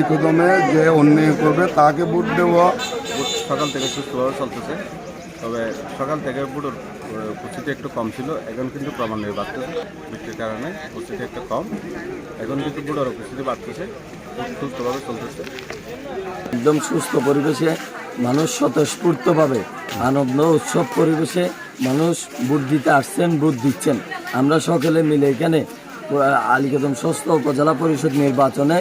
আলী কদমে যে অন্যায় করবে তাকে ভোট দেওয়া। ভোট সকাল থেকে সুস্থভাবে চলতেছে। তবে সকাল থেকে ভোটের উপস্থিতি একটু কম ছিল। এখন কিন্তু ক্রমান্বয়ে বাড়তেছে। বৃষ্টির কারণে উপস্থিতি একটু কম। এখন কিন্তু ভোটের উপস্থিতি বাড়তেছে। সুস্থভাবে চলতেছে। একদম সুস্থ পরিবেশে মানুষ স্বতঃস্ফূর্তভাবে আনন্দ উৎসব পরিবেশে মানুষ ভোট দিতে আসছেন ভোট দিচ্ছেন। আমরা সকলে মিলে এখানে আলিকদম ষষ্ঠ উপজেলা পরিষদ নির্বাচনে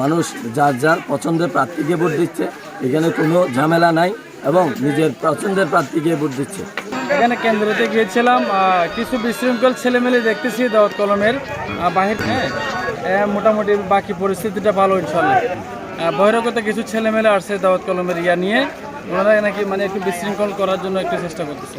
মানুষ যার যার পছন্দের প্রার্থীকে ভোট দিচ্ছে, এখানে কোনো ঝামেলা নাই এবং নিজের পছন্দের প্রার্থীকে ভোট দিচ্ছে। এখানে কেন্দ্রতে গিয়েছিলাম কিছু বিশৃঙ্খল ছেলেমেলে দেখতেছি দাওয়াত কলমের বাহির হ্যাঁ মোটামুটি বাকি পরিস্থিতিটা ভালো ইনশাল্লাহ বহিরাগত কিছু ছেলেমেলে আসছে দাওয়াত কলমের ইয়া নিয়ে। ওনারা নাকি মানে একটু বিশৃঙ্খল করার জন্য একটু চেষ্টা করতেছে।